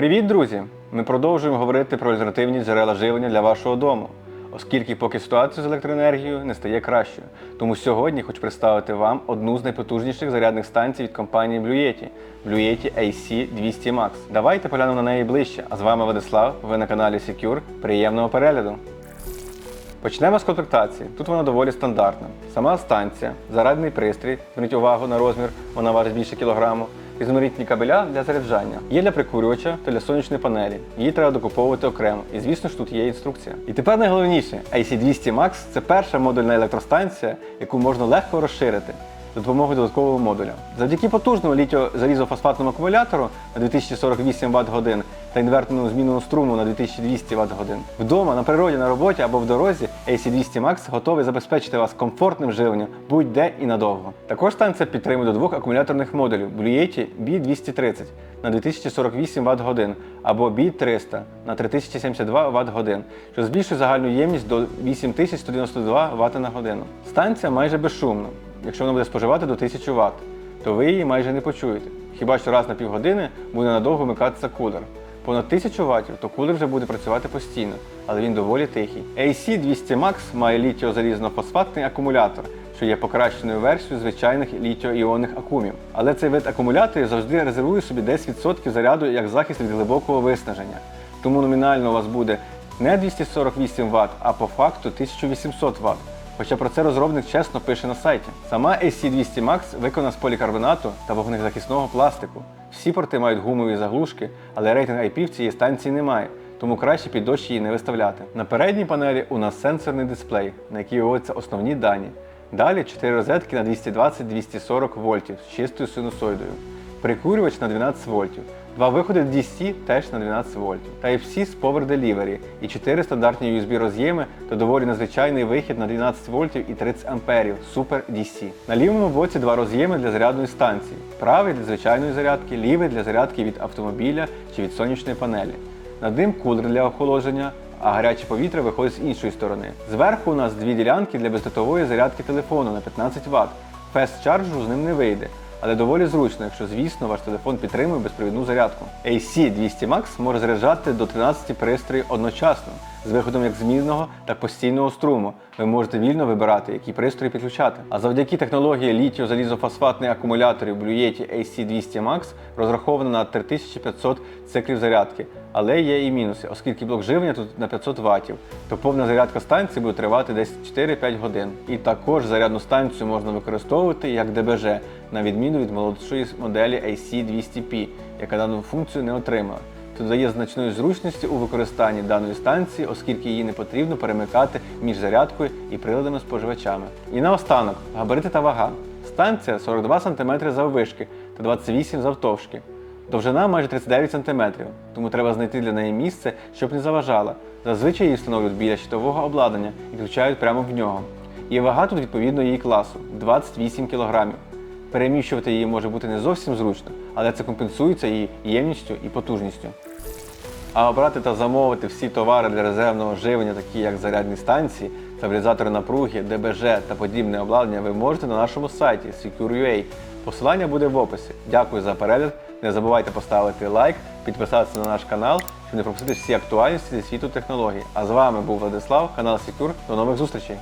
Привіт, друзі! Ми продовжуємо говорити про альтернативні джерела живлення для вашого дому, оскільки поки ситуація з електроенергією не стає кращою. Тому сьогодні хочу представити вам одну з найпотужніших зарядних станцій від компанії Blue Yeti – Blue Yeti AC 200 Max. Давайте поглянемо на неї ближче. А з вами Владислав. Ви на каналі Secure. Приємного перегляду! Почнемо з комплектації. Тут вона доволі стандартна. Сама станція, зарядний пристрій, зверніть увагу на розмір, вона важить більше кілограму. Різноманітні кабеля для заряджання. Є для прикурювача та для сонячної панелі. Її треба докуповувати окремо. І звісно ж тут є інструкція. І тепер найголовніше, AC200 Max це перша модульна електростанція, яку можна легко розширити за допомогою додаткового модуля. Завдяки потужному літіо-залізофосфатному акумулятору на 2048 Вт годин та інвертному змінному струму на 2200 Вт годин. Вдома, на природі, на роботі або в дорозі AC200 Max готовий забезпечити вас комфортним живленням будь-де і надовго. Також станція підтримує до двох акумуляторних модулів Blue Yeti B230 на 2048 Вт годин або B300 на 3072 Вт годин, що збільшує загальну ємність до 8192 Вт на годину. Станція майже безшумна. Якщо вона буде споживати до 1000 Вт, то ви її майже не почуєте. Хіба що раз на півгодини буде надовго вмикатися кулер. Понад 1000 Вт, то кулер вже буде працювати постійно, але він доволі тихий. AC200 Max має літіо-залізно-фосфатний акумулятор, що є покращеною версією звичайних літіо-іонних акумів. Але цей вид акумуляторів завжди резервує собі 10% заряду як захист від глибокого виснаження. Тому номінально у вас буде не 248 Вт, а по факту 1800 Вт. Хоча про це розробник чесно пише на сайті. Сама AC200 Max виконана з полікарбонату та вогнезахисного пластику. Всі порти мають гумові заглушки, але рейтинг IP в цієї станції немає, тому краще під дощ її не виставляти. На передній панелі у нас сенсорний дисплей, на який виводяться основні дані. Далі 4 розетки на 220-240 вольтів з чистою синусоїдою. Прикурювач на 12 вольтів. Два виходи DC теж на 12 вольтів. Type-C з Power Delivery і 4 стандартні USB роз'єми та доволі надзвичайний вихід на 12 вольтів і 30 амперів Super DC. На лівому боці два роз'єми для зарядної станції. Правий для звичайної зарядки, лівий для зарядки від автомобіля чи від сонячної панелі. Над ним кулер для охолодження, а гаряче повітря виходить з іншої сторони. Зверху у нас дві ділянки для бездротової зарядки телефону на 15 Вт. Fast Charge з ним не вийде, але доволі зручно, якщо, звісно, ваш телефон підтримує безпровідну зарядку. AC200 Max може заряджати до 13 пристроїв одночасно з виходом як змінного, так постійного струму. Ви можете вільно вибирати, які пристрої підключати. А завдяки технології літіо-залізофосфатних акумуляторів Blue Yeti AC200 Max розрахована на 3500 циклів зарядки. Але є і мінуси, оскільки блок живлення тут на 500 Вт, то повна зарядка станції буде тривати десь 4-5 годин. І також зарядну станцію можна використовувати як ДБЖ, на відміну від молодшої моделі AC200P, яка дану функцію не отримала. Це додає значної зручності у використанні даної станції, оскільки її не потрібно перемикати між зарядкою і приладами споживачами. І наостанок, габарити та вага. Станція 42 см заввишки та 28 завтовшки. Довжина майже 39 см, тому треба знайти для неї місце, щоб не заважала. Зазвичай її встановлюють біля щитового обладнання і включають прямо в нього. І вага тут відповідно її класу 28 кг. Переміщувати її може бути не зовсім зручно, але це компенсується її ємністю і потужністю. А обрати та замовити всі товари для резервного живлення, такі як зарядні станції, стабілізатори напруги, ДБЖ та подібне обладнання, ви можете на нашому сайті Secure.ua. Посилання буде в описі. Дякую за перегляд. Не забувайте поставити лайк, підписатися на наш канал, щоб не пропустити всі актуальності зі світу технологій. А з вами був Владислав, канал Secure. До нових зустрічей!